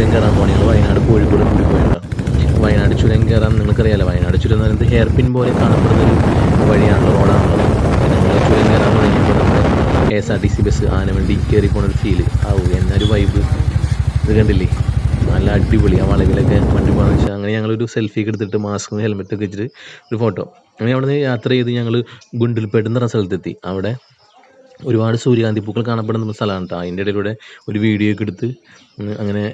ചുരം കയറാൻ പോകണം ഞങ്ങൾ വയനാട് കോഴിക്കോട് കൂടി പോയിട്ടുണ്ട് വയനാട് ചുരം കയറാൻ നിങ്ങൾക്കറിയാലോ വയനാട് ചുരം എന്ന് പറയുന്നത് ഹെയർ പിൻ പോലെ കാണപ്പെടുന്ന ഒരു വഴിയാണല്ലോ റോഡാണല്ലോ. ഞങ്ങൾ ചുരം കയറാൻ തുടങ്ങിയപ്പോൾ നമ്മുടെ K S R T C bus ആനവണ്ടി കയറി പോണ ഒരു ഫീൽ ആവും എന്നൊരു വൈബ് ഇത് കണ്ടില്ലേ? നല്ല അടിപൊളി. ആ വളവിലൊക്കെ വണ്ടി പോകാന്ന് വെച്ചാൽ അങ്ങനെ ഞങ്ങളൊരു സെൽഫി ഒക്കെ എടുത്തിട്ട് മാസ്കും ഹെൽമെറ്റ് ഒക്കെ വെച്ചിട്ട് ഒരു ഫോട്ടോ അങ്ങനെ അവിടെ നിന്ന് യാത്ര ചെയ്ത് ഞങ്ങൾ ഗുണ്ടിൽപേട്ട് എന്ന് സ്ഥലത്തെത്തി. അവിടെ ഒരുപാട് സൂര്യകാന്തി പൂക്കൾ കാണപ്പെടുന്ന സ്ഥലമാണ് കേട്ടോ അതിന്റെ ഇടയിലൂടെ ഒരു വീഡിയോ ഒക്കെ എടുത്ത് അങ്ങനെ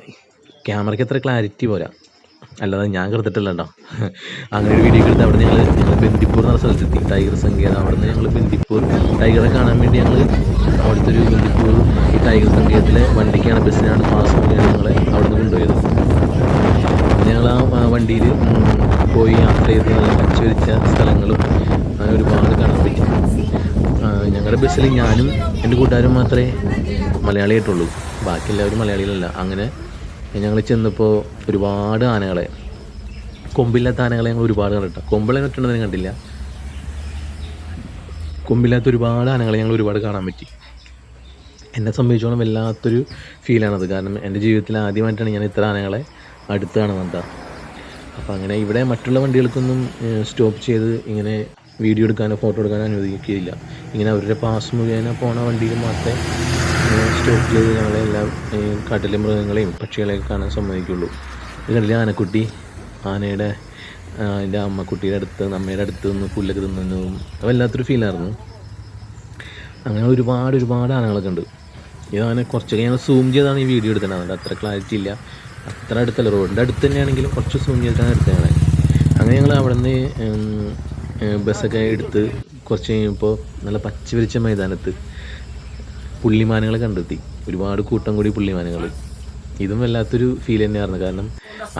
ക്യാമറയ്ക്ക് അത്ര ക്ലാരിറ്റി പോരാ. അല്ലാതെ ഞാൻ കറുത്തിട്ടല്ല കേട്ടോ അങ്ങനെ ഒരു വീഡിയോ എടുത്ത് അവിടെ ഞങ്ങൾ ഞങ്ങൾ ബന്ദിപ്പൂർ എന്ന സ്ഥലത്തെത്തി. ടൈഗർ സങ്കേതം അവിടെ നിന്ന് ഞങ്ങൾ ബന്ദിപ്പൂർ ടൈഗറെ കാണാൻ വേണ്ടി ഞങ്ങൾ അവിടുത്തെ ഒരു ബന്ദിപ്പൂർ ഈ ടൈഗർ സങ്കേതത്തിലെ വണ്ടിക്കാണ് ബസ്സിനാണ് പാസ് ഞങ്ങളെ അവിടെ നിന്ന് കൊണ്ടുപോയത്. ഞങ്ങൾ ആ വണ്ടിയിൽ പോയി യാത്ര ചെയ്ത് നല്ല പച്ചവരിച്ച സ്ഥലങ്ങളും അങ്ങനെ ഒരുപാട് കാണാൻ പറ്റി. ഞങ്ങളുടെ ബസ്സിൽ ഞാനും എന്റെ കൂട്ടുകാരും മാത്രമേ മലയാളിയായിട്ടുള്ളൂ. ബാക്കി എല്ലാവരും മലയാളികളല്ല. അങ്ങനെ ഞങ്ങൾ ചെന്നപ്പോൾ ഒരുപാട് ആനകളെ. കൊമ്പില്ലാത്ത ആനകളെ ഞങ്ങൾ ഒരുപാട് കണ്ടിട്ടോ കൊമ്പിളെ കിട്ടുന്നതിന് കണ്ടില്ല. കൊമ്പില്ലാത്ത ഒരുപാട് ആനകളെ ഞങ്ങൾ ഒരുപാട് കാണാൻ പറ്റി. എന്നെ സംബന്ധിച്ചോളം വല്ലാത്തൊരു ഫീലാണത് കാരണം എന്റെ ജീവിതത്തിൽ ആദ്യമായിട്ടാണ് ഞാൻ ഇത്ര ആനകളെ അടുത്ത് കാണുന്നത് അപ്പോൾ അങ്ങനെ ഇവിടെ മറ്റുള്ള വണ്ടികൾക്കൊന്നും സ്റ്റോപ്പ് ചെയ്ത് ഇങ്ങനെ വീഡിയോ എടുക്കാനോ ഫോട്ടോ എടുക്കാനോ അനുവദിക്കുകയില്ല. ഇങ്ങനെ അവരുടെ പാസ് മുഖേന പോണ വണ്ടിയിൽ മാത്രമേ സ്റ്റോപ്പ് ചെയ്ത് ഞങ്ങളെ എല്ലാ ഈ കാട്ടിലെ മൃഗങ്ങളെയും പക്ഷികളെയൊക്കെ കാണാൻ സമ്മതിക്കുള്ളൂ. ഇത് ആനക്കുട്ടി? ആനയുടെ അതിന്റെ അമ്മക്കുട്ടിയുടെ അടുത്ത് അമ്മയുടെ അടുത്ത് നിന്ന് പുല്ലൊക്കെ തിന്നുന്നതും അത് വല്ലാത്തൊരു ഫീലായിരുന്നു അങ്ങനെ ഒരുപാട് ഒരുപാട് ആനകളൊക്കെ ഉണ്ട്. ഇതാണ് കുറച്ചൊക്കെ ഞങ്ങൾ സൂം ചെയ്താണ് ഈ വീഡിയോ എടുത്തിട്ടുണ്ടായിരുന്നത് അത്ര ക്ലാരിറ്റി ഇല്ല. അത്ര അടുത്തല്ല റോഡിന്റെ അടുത്ത് തന്നെയാണെങ്കിലും കുറച്ച് സൂം ചെയ്തിട്ടാണ് എടുത്തത് ഞങ്ങളെ. അങ്ങനെ ഞങ്ങൾ അവിടെ നിന്ന് ബസ്സൊക്കെ എടുത്ത് കുറച്ച് കഴിയുമ്പോൾ നല്ല പച്ചവിരിച്ച മൈതാനത്ത് പുള്ളിമാനുകളെ കണ്ടെത്തി. ഒരുപാട് കൂട്ടം കൂടി പുള്ളിമാനുകൾ ഇതും വല്ലാത്തൊരു ഫീൽ തന്നെയായിരുന്നു. കാരണം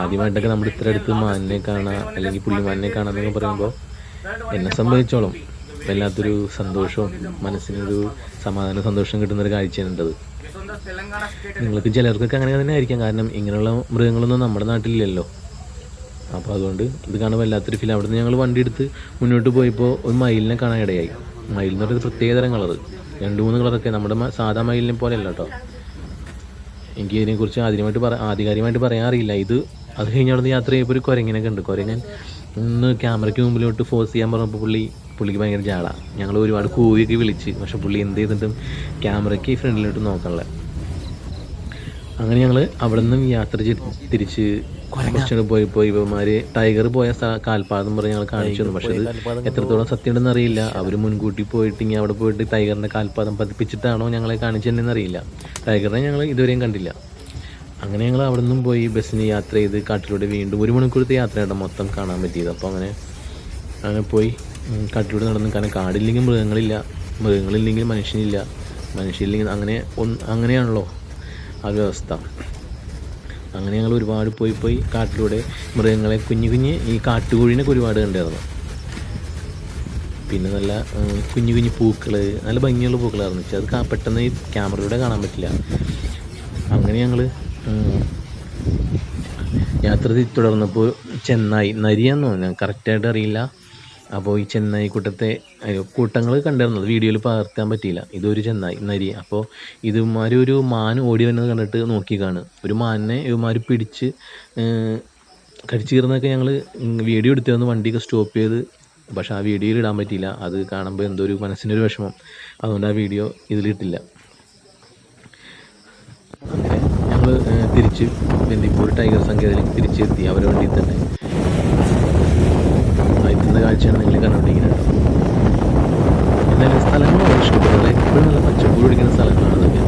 ആദ്യമായിട്ടൊക്കെ നമ്മുടെ ഇത്ര അടുത്ത് മാനിനെ കാണാം അല്ലെങ്കിൽ പുള്ളിമാനിനെ കാണാം എന്നൊക്കെ പറയുമ്പോൾ എന്നെ സംബന്ധിച്ചോളം വല്ലാത്തൊരു സന്തോഷവും മനസ്സിനൊരു സമാധാന സന്തോഷം കിട്ടുന്നൊരു കാഴ്ചയാണ് ഉണ്ടത് നിങ്ങൾക്ക് ചിലർക്കൊക്കെ അങ്ങനെ തന്നെ ആയിരിക്കാം. കാരണം ഇങ്ങനെയുള്ള മൃഗങ്ങളൊന്നും നമ്മുടെ നാട്ടിലില്ലല്ലോ. അപ്പോൾ അതുകൊണ്ട് ഇത് കാണാൻ വല്ലാത്തൊരു ഫീൽ അവിടെ നിന്ന് ഞങ്ങൾ വണ്ടി എടുത്ത് മുന്നോട്ട് പോയപ്പോൾ ഒരു മയിലിനെ കാണാൻ ഇടയായി മയിൽ എന്ന് പ്രത്യേകതരം കളർ രണ്ട് മൂന്ന് കളറൊക്കെ നമ്മുടെ സാധാ മയിലിനെ പോലെയല്ല കേട്ടോ എനിക്ക് ഇതിനെക്കുറിച്ച് ആദ്യമായിട്ട് പറ ആധികാരികമായിട്ട് പറയാൻ അറിയില്ല. ഇത് അത് കഴിഞ്ഞ് അവിടുന്ന് യാത്ര ചെയ്യുമ്പോൾ ഒരു കുരങ്ങിനൊക്കെ ഉണ്ട്. കുരങ്ങൻ ഒന്ന് ക്യാമറയ്ക്ക് മുമ്പിലോട്ട് ഫോഴ്സ് ചെയ്യാൻ പറഞ്ഞപ്പോൾ പുള്ളി പുള്ളിക്ക് ഭയങ്കര ജാള. ഞങ്ങൾ ഒരുപാട് കൂവിയൊക്കെ വിളിച്ച്. പക്ഷെ പുള്ളി എന്ത് ചെയ്തിട്ടും ക്യാമറയ്ക്ക് ഫ്രണ്ടിലോട്ട് നോക്കാനുള്ള അങ്ങനെ ഞങ്ങൾ അവിടെ നിന്നും യാത്ര തിരിച്ച് കുറച്ചുകൂടെ പോയി പോയി ഇവന്മാര് ടൈഗർ പോയ കാൽപാദം പറഞ്ഞ് ഞങ്ങൾ കാണിച്ചു തന്നു. പക്ഷെ എത്രത്തോളം സത്യം ഉണ്ടെന്ന് അറിയില്ല അവർ മുൻകൂട്ടി പോയിട്ട് ഇങ്ങനെ അവിടെ പോയിട്ട് ടൈഗറിന്റെ കാൽപാദം പതിപ്പിച്ചിട്ടാണോ ഞങ്ങളെ കാണിച്ചു അറിയില്ല. ടൈഗറിനെ ഞങ്ങൾ ഇതുവരെയും കണ്ടില്ല. അങ്ങനെ ഞങ്ങൾ അവിടെ നിന്നും പോയി ബസ്സിന് യാത്ര ചെയ്ത് കാട്ടിലൂടെ വീണ്ടും ഒരു മണിക്കൂറത്തെ യാത്രയാണ് മൊത്തം കാണാൻ പറ്റിയത്. അപ്പോൾ അങ്ങനെ അങ്ങനെ പോയി. കാട്ടിലൂടെ നടന്നു കാരണം കാടില്ലെങ്കിൽ മൃഗങ്ങളില്ല. മൃഗങ്ങളില്ലെങ്കിൽ മനുഷ്യനില്ല. മനുഷ്യനില്ലെങ്കിൽ അങ്ങനെ ഒന്ന് അങ്ങനെയാണല്ലോ ആ വ്യവസ്ഥ. അങ്ങനെ ഞങ്ങൾ ഒരുപാട് പോയി പോയി കാട്ടിലൂടെ മൃഗങ്ങളെ കുഞ്ഞു കുഞ്ഞ് ഈ കാട്ടുകോഴിനൊക്കെ ഒരുപാട് കണ്ടായിരുന്നു പിന്നെ നല്ല കുഞ്ഞു കുഞ്ഞു പൂക്കൾ നല്ല ഭംഗിയുള്ള പൂക്കളായിരുന്നു. പക്ഷെ അത് പെട്ടെന്ന് ഈ ക്യാമറയിലൂടെ കാണാൻ പറ്റില്ല. അങ്ങനെ ഞങ്ങൾ യാത്ര തുടർന്നപ്പോൾ ചെന്നായി. നരിയാന്ന് തോന്നുന്നു. കറക്റ്റായിട്ട് അറിയില്ല. അപ്പോൾ ഈ ചെന്നായി കൂട്ടത്തെ കൂട്ടങ്ങൾ കണ്ടിരുന്നത്. വീഡിയോയിൽ പകർത്താൻ പറ്റിയില്ല. ഇതൊരു ചെന്നായി നരി അപ്പോൾ ഇതുമാരി ഒരു മാൻ ഓടി വരുന്നത് കണ്ടിട്ട് നോക്കി കാണും ഒരു മാനിനെ ഇവന്മാർ പിടിച്ച് ഏഹ്, കടിച്ചു കീറുന്നതൊക്കെ ഞങ്ങൾ വീഡിയോ എടുത്തു വന്ന് വണ്ടിയൊക്കെ സ്റ്റോപ്പ് ചെയ്ത് പക്ഷെ ആ വീഡിയോയിൽ ഇടാൻ പറ്റിയില്ല. അത് കാണുമ്പോൾ എന്തോ ഒരു മനസ്സിന്റെ ഒരു വിഷമം. അതുകൊണ്ട് ആ വീഡിയോ ഇതിലിട്ടില്ല. അങ്ങനെ ഞങ്ങൾ തിരിച്ച് ബന്ദിപ്പൂർ ടൈഗർ സങ്കേതത്തിലേക്ക് തിരിച്ചെത്തി. അവരുടെ വണ്ടിയിൽ തന്നെ. എത്തുന്ന കാഴ്ചയാണ് നിങ്ങൾ കണ്ടുകൊണ്ടിരിക്കുന്നത്. എന്തായാലും സ്ഥലങ്ങൾ വളരെ ഇഷ്ടപ്പെട്ടത് എപ്പോഴും നല്ല പച്ചപ്പ് പിടിക്കുന്ന സ്ഥലങ്ങളാണ് അതൊക്കെ.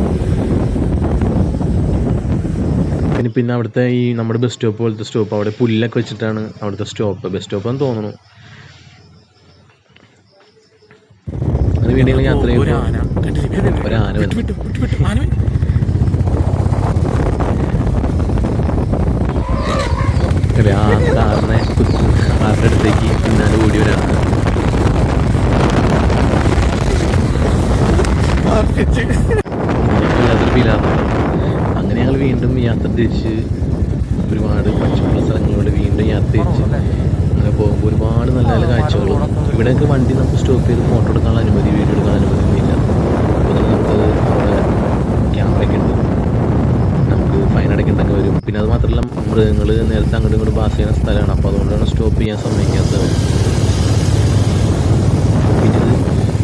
പിന്നെ പിന്നെ അവിടുത്തെ ഈ നമ്മുടെ ബസ് സ്റ്റോപ്പ് പോലത്തെ സ്റ്റോപ്പ് അവിടെ പുല്ലൊക്കെ വെച്ചിട്ടാണ് അവിടുത്തെ സ്റ്റോപ്പ് ബസ് സ്റ്റോപ്പ് എന്ന് തോന്നുന്നു. അത് വേണ്ടി യാത്ര ചെയ്യുമ്പോൾ ഒരു ആന വിട്ടു വിട്ടു വിട്ടു ആന വന്നു. അതെ ആ കാറിനെ കുത്തി കാറിന്റെ അടുത്തേക്ക് പിന്നാലെ ഓടി വരാറുണ്ട്. അങ്ങനെ ഞങ്ങൾ വീണ്ടും യാത്ര തിരിച്ച് ഒരുപാട് പച്ചപ്പുള്ള സ്ഥലങ്ങളിലൂടെ വീണ്ടും യാത്ര തിരിച്ച് അങ്ങനെ പോകുമ്പോൾ ഒരുപാട് നല്ല നല്ല കാഴ്ചകളും. ഇവിടെയൊക്കെ വണ്ടി നമുക്ക് സ്റ്റോപ്പ് ചെയ്ത് ഫോട്ടോ എടുക്കാനുള്ള അനുമതി വീഡിയോ എടുക്കാനുള്ള അനുമതി ഒന്നുമില്ല അപ്പോൾ തന്നെ അത് മാത്രമല്ല മൃഗങ്ങൾ നേരത്തെ പിന്നെ അങ്ങോട്ടും ഇങ്ങോട്ടും പാസ് ചെയ്യുന്ന സ്ഥലമാണ്. അപ്പോൾ അതുകൊണ്ടാണ് സ്റ്റോപ്പ് ചെയ്യാൻ സമ്മതിക്കാത്തത്. പിന്നെ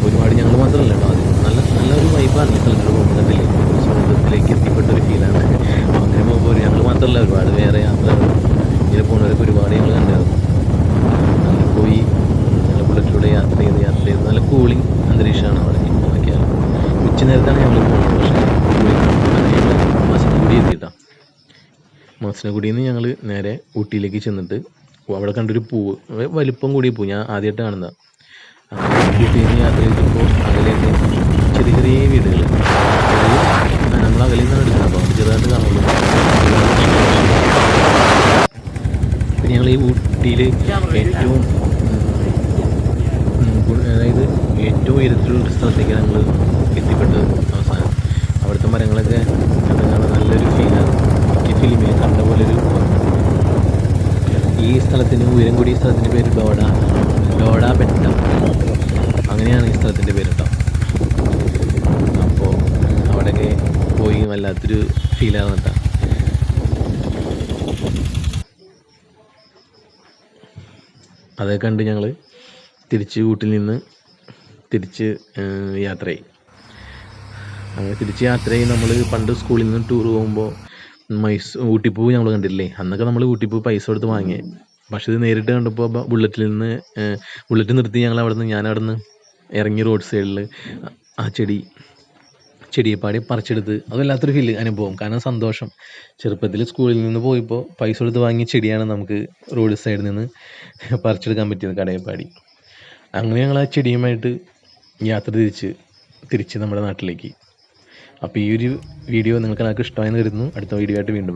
ഒരുപാട് ഞങ്ങൾ മാത്രമല്ല കേട്ടോ അത് നല്ല നല്ലൊരു വൈബാണ് ഈ സ്ഥലങ്ങൾ പോകുമ്പോൾ കണ്ടില്ലേ? സ്വർഗത്തിലേക്ക് എത്തിപ്പെട്ട ഒരു ഫീലാണ് അങ്ങനെ പോകുമ്പോൾ ഞങ്ങൾ മാത്രമല്ല ഒരുപാട് വേറെ യാത്ര ഇങ്ങനെ പോകുന്നവരൊക്കെ ഒരുപാട് ഞങ്ങൾ കണ്ടായിരുന്നു അങ്ങനെ പോയി നല്ല ബുള്ളറ്റിലൂടെ യാത്ര ചെയ്ത് യാത്ര ചെയ്ത് നല്ല കൂളിംഗ് അന്തരീക്ഷമാണ് അവിടെ. ഉച്ച നേരത്താണ് ഞങ്ങൾ പോകുന്നത് പക്ഷേ മസനഗുഡിയിൽ നിന്ന് ഞങ്ങൾ നേരെ ഊട്ടിയിലേക്ക് ചെന്നിട്ട് അവിടെ കണ്ടൊരു പൂവ്. വലിപ്പം കൂടിയ പൂ ഞാൻ ആദ്യമായിട്ട് കാണുന്നത്. ഊട്ടിയിൽ യാത്ര ചെയ്തപ്പോൾ ചെറിയ ചെറിയ വീടുകൾ നമ്മൾ അകലിൽ നിന്നാണ് എടുക്കുന്നത്. അപ്പോൾ ചെറുതായിട്ട് കാണുള്ളൂ. ഞങ്ങൾ ഈ ഊട്ടിയിൽ ഏറ്റവും അതായത് ഏറ്റവും ഉയരത്തിലുള്ള സ്ഥലത്തേക്ക് ഞങ്ങൾ എത്തിപ്പെട്ടത് അവസാനം. അവിടുത്തെ മരങ്ങളൊക്കെ നല്ലൊരു ഫീലാണ് ഫിലിമിൽ കണ്ട പോലെ ഒരു ഈ സ്ഥലത്തിന് ഉയരം കൂടിയ സ്ഥലത്തിന്റെ പേര് ഡോഡ ഡോഡ ബെട്ട. അങ്ങനെയാണ് ഈ സ്ഥലത്തിന്റെ പേര് കേട്ടോ അപ്പോൾ അവിടെയൊക്കെ പോയി വല്ലാത്തൊരു ഫീലാണ് കേട്ടോ. അതൊക്കെ കണ്ട് ഞങ്ങൾ തിരിച്ച് വീട്ടിൽ നിന്ന് തിരിച്ച് യാത്ര യാത്രയായി അങ്ങനെ തിരിച്ച് യാത്രയായി നമ്മൾ പണ്ട് സ്കൂളിൽ നിന്ന് ടൂർ പോകുമ്പോൾ മൈസ് ഊട്ടിപ്പൂ ഞങ്ങൾ കണ്ടില്ലേ അന്നൊക്കെ നമ്മൾ ഊട്ടിപ്പൂ പൈസ കൊടുത്ത് വാങ്ങിയേ. പക്ഷെ ഇത് നേരിട്ട് കണ്ടപ്പോൾ ബുള്ളറ്റിൽ നിന്ന് ബുള്ളറ്റ് നിർത്തി ഞങ്ങൾ അവിടെ നിന്ന് ഞാൻ അവിടെ നിന്ന് ഇറങ്ങി റോഡ് സൈഡിൽ ആ ചെടി ചെടിയെപ്പാടി പറിച്ചെടുത്ത്. അത് വല്ലാത്തൊരു ഫീൽ അനുഭവം. കാരണം സന്തോഷം. ചെറുപ്പത്തിൽ സ്കൂളിൽ നിന്ന് പോയപ്പോൾ പൈസ കൊടുത്ത് വാങ്ങിയ ചെടിയാണ് നമുക്ക് റോഡ് സൈഡിൽ നിന്ന് പറിച്ചെടുക്കാൻ പറ്റിയത് കടയപ്പാടി. അങ്ങനെ ഞങ്ങൾ ആ ചെടിയുമായിട്ട് യാത്ര തിരിച്ച് തിരിച്ച് നമ്മുടെ നാട്ടിലേക്ക്. അപ്പോൾ ഈ ഒരു വീഡിയോ നിങ്ങൾക്ക് എല്ലാവർക്കും ഇഷ്ടമായെന്ന് കരുതുന്നു. അടുത്ത വീഡിയോ ആയിട്ട് വീണ്ടും